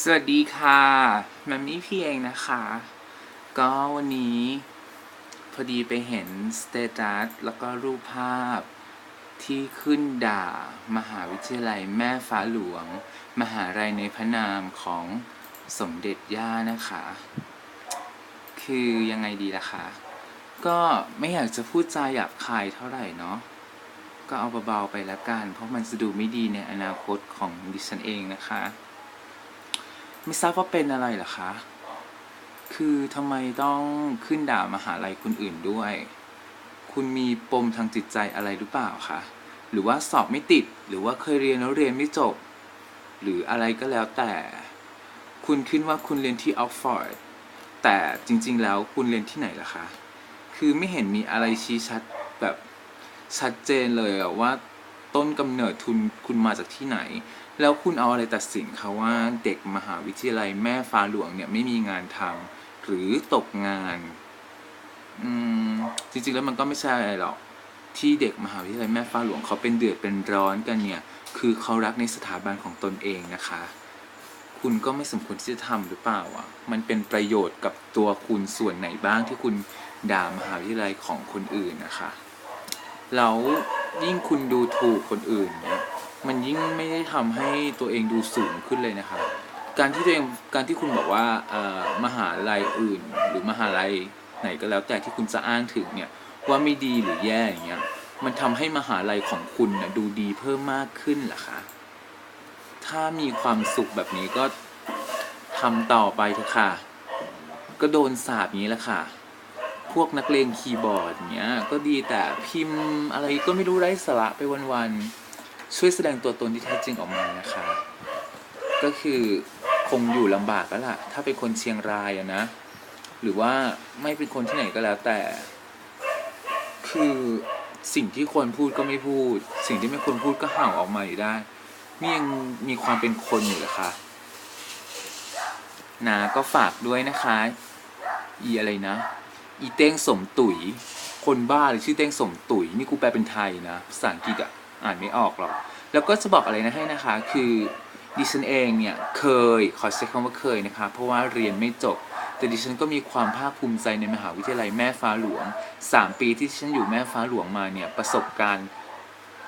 สวัสดีค่ะมัมมี่พี่เองนะคะ ก็วันนี้พอดีไปเห็นสเตตัสแล้วก็รูปภาพที่ขึ้นด่ามหาวิทยาลัยแม่ฟ้าหลวง มหาลัยในพระนามของสมเด็จย่านะคะ คือยังไงดีล่ะคะ ก็ไม่อยากจะพูดจาหยาบคายเท่าไหร่เนาะก็เอาเบาๆไปละกัน เพราะมันจะดูไม่ดีในอนาคตของดิฉันเองนะคะ ไม่ทราบว่าเป็นอะไรหรอคะ คือทำไมต้องขึ้นด่ามหาลัยคนอื่นด้วย คุณมีปมทางจิตใจอะไรหรือเปล่าคะ หรือว่าสอบไม่ติด หรือว่าเคยเรียนแล้วเรียนไม่จบ หรืออะไรก็แล้วแต่ คุณคิดว่าคุณเรียนที่ออกฟอร์ด แต่จริงๆ แล้วคุณเรียนที่ไหนล่ะคะ คือไม่เห็นมีอะไรชี้ชัดแบบชัดเจนเลยว่า ต้นกำเนิดทุนคุณมาจากที่ไหน แล้วคุณเอาอะไรตัดสินคะว่าเด็กมหาวิทยาลัยแม่ฟ้าหลวงเนี่ยไม่มีงานทำหรือตกงานอืมจริงๆแล้วมันก็ไม่ใช่อะไรหรอกที่เด็กมหาวิทยาลัยแม่ฟ้าหลวงเขาเป็นเดือดเป็นร้อนกันเนี่ย คือเขารักในสถาบันของตนเองนะคะ คุณก็ไม่สมควรที่จะทำหรือเปล่าอะ มันเป็นประโยชน์กับตัวคุณส่วนไหนบ้างที่คุณด่ามหาวิทยาลัยของคนอื่นนะคะแล้ว ยิ่งคุณดูถูกคนอื่นเนี่ยมันยิ่งไม่ได้ทำให้ตัวเองดูสูงขึ้นเลยนะคะการที่ตัวเองการที่คุณบอกว่าเอ่อมหาลัยอื่น หรือมหาลัยไหนก็แล้วแต่ที่คุณจะอ้างถึงเนี่ยว่าไม่ดีหรือแย่อย่างเงี้ยมันทำให้มหาลัยของคุณนะดูดีเพิ่มมากขึ้นหรอคะถ้ามีความสุขแบบนี้ก็ทำต่อไปเถอะค่ะ ก็โดนสาบงนี้แหละค่ะ พวกนักเลงคีย์บอร์ดเนี้ยก็ดีแต่พิมพ์อะไรก็ไม่รู้ไร้สาระไปวันๆช่วยแสดงตัวตนที่แท้จริงออกมานะคะ ก็คือคงอยู่ลำบากแล้วล่ะ ถ้าเป็นคนเชียงรายอะนะ หรือว่าไม่เป็นคนที่ไหนก็แล้วแต่ คือสิ่งที่ควรพูดก็ไม่พูด สิ่งที่ไม่ควรพูดก็เห่าออกมาอยู่ได้นี่ยังมีความเป็นคนอยู่เหรอคะนาก็ฝากด้วยนะคะ อีอะไรนะ อีเต้งสมตุ๋ยคนบ้าเลยชื่อเต้งสมตุ๋ยนี่กูแปลเป็นไทยนะ ภาษาอังกฤษอะอ่านไม่ออกหรอก แล้วก็จะบอกอะไรนะให้นะคะ คือดิฉันเองเนี่ยเคย ขอใช้คำว่าเคยนะคะ เพราะว่าเรียนไม่จบ แต่ดิฉันก็มีความภาคภูมิใจในมหาวิทยาลัยแม่ฟ้าหลวง 3 ปีที่ฉันอยู่แม่ฟ้าหลวงมาเนี่ยประสบการณ์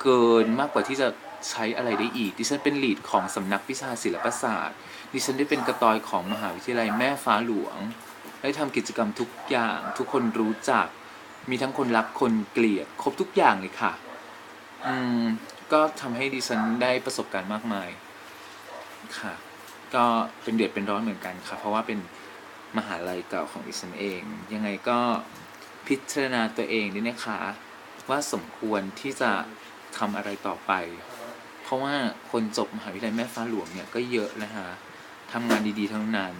เกินมากกว่าที่จะใช้อะไรได้อีก ดิฉันเป็นลีดของสำนักวิชาศิลปศาสตร์ ดิฉันได้เป็นกระตอยของมหาวิทยาลัยแม่ฟ้าหลวง ได้ทำกิจกรรมทุกอย่างทุกคนรู้จัก มีทั้งคนรักคนเกลียดครบทุกอย่างเลยค่ะ อืม ก็ทำให้ดิฉันได้ประสบการณ์มากมาย ค่ะ ก็เป็นเดือดเป็นร้อนเหมือนกันค่ะ เพราะว่าเป็นมหาลัยเก่าของดิฉันเอง ยังไงก็พิจารณาตัวเองด้วยนะคะ ว่าสมควรที่จะทำอะไรต่อไป เพราะว่าคนจบมหาวิทยาลัยแม่ฟ้าหลวงเนี่ยก็เยอะนะคะทำงานดีๆทั้งนั้น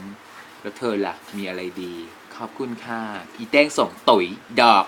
แล้วเธอล่ะมีอะไรดี ขอบคุณค่ะอีแต้งส่งตุ๋ยดอก